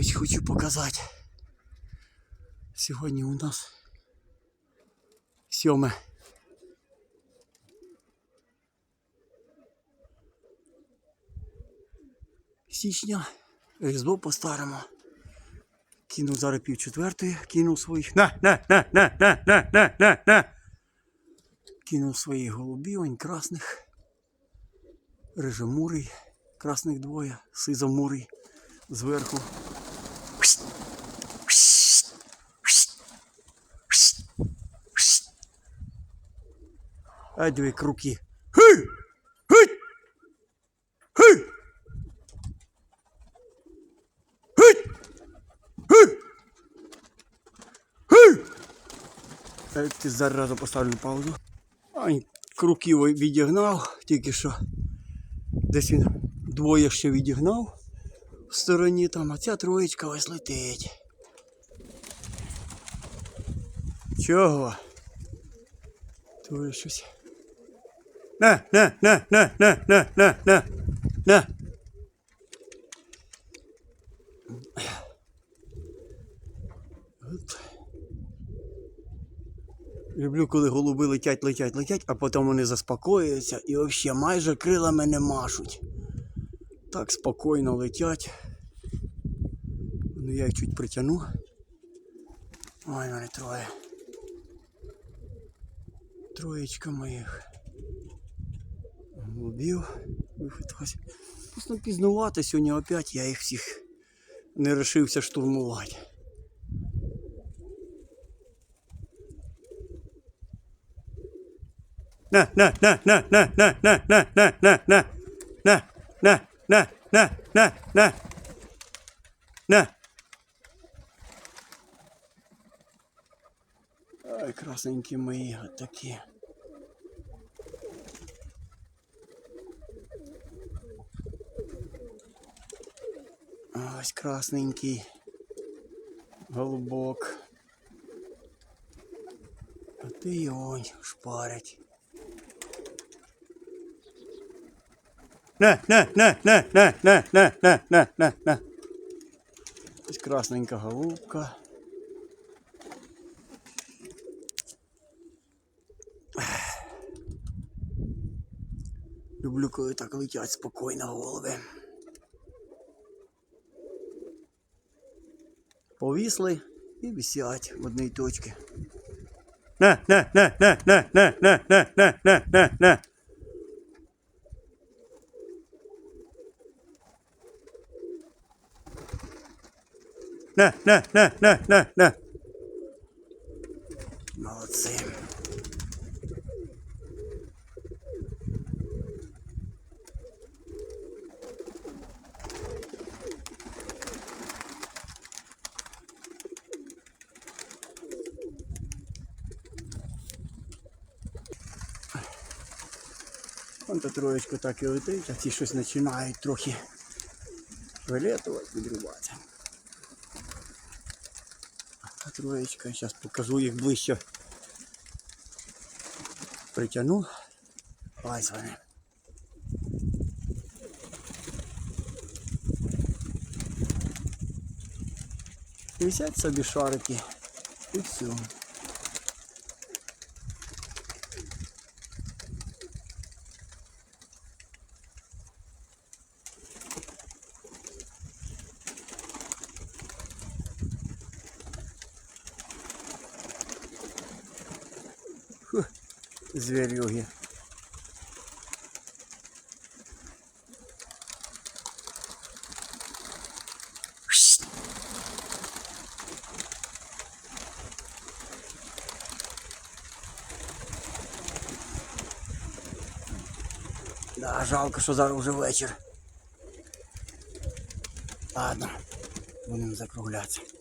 Ось хочу показати. Сьогодні у нас 7 січня. Різдво по-старому. Кинув зараз пів четвертої, кинув своїх. На, на, на, на, на, на, на, на, на. Кинув своїх голубівень, красних, рижемурий, красних двоє, сизомурий зверху. Ай, дві круки. Гей! Гей! Гей! Гей! Гей! Гей! Е, Ти зараз поставлю паузу. Ай, круків відігнав, тільки що. Десь він двоє ще відігнав в стороні там, а ця троєчка ось летить. Чого? То щось. На, на, на, на, на, на, на, на, на. Люблю, коли голуби летять, летять, летять, а потім вони заспокоюються і взагалі майже крилами не машуть. Так спокійно летять. Ну я їх чуть притягну. Ой, мене троє. Троєчка моїх. Голубів. Просто пізнувати сьогодні опять я їх всіх не решився штурмувати. На, на, на, на, на, на, на, на, на, на, на, на, на, на, на, на, на, на. Ой, красненькі мої, от Ось красненький голубок. А ти й он шпарять. На, на, на, на, на, на, на, на, на, на, на. Ось красненька голубка. Люблю, коли так летять спокійно голови. Повісли і висять в одній точці. На-не-не-не-не-не-не-не-не-не-не-не. На, не, не, не, не, на. Вон та троєчка так і летить, а ці щось починають трохи вилетувати, відрубатися. А троєчка, зараз покажу їх ближче. Притягну. Ось вони. Висять собі шарики і все. Звірюги. Да, жалко, що зараз вже вечір. Ладно, будемо закруглятися.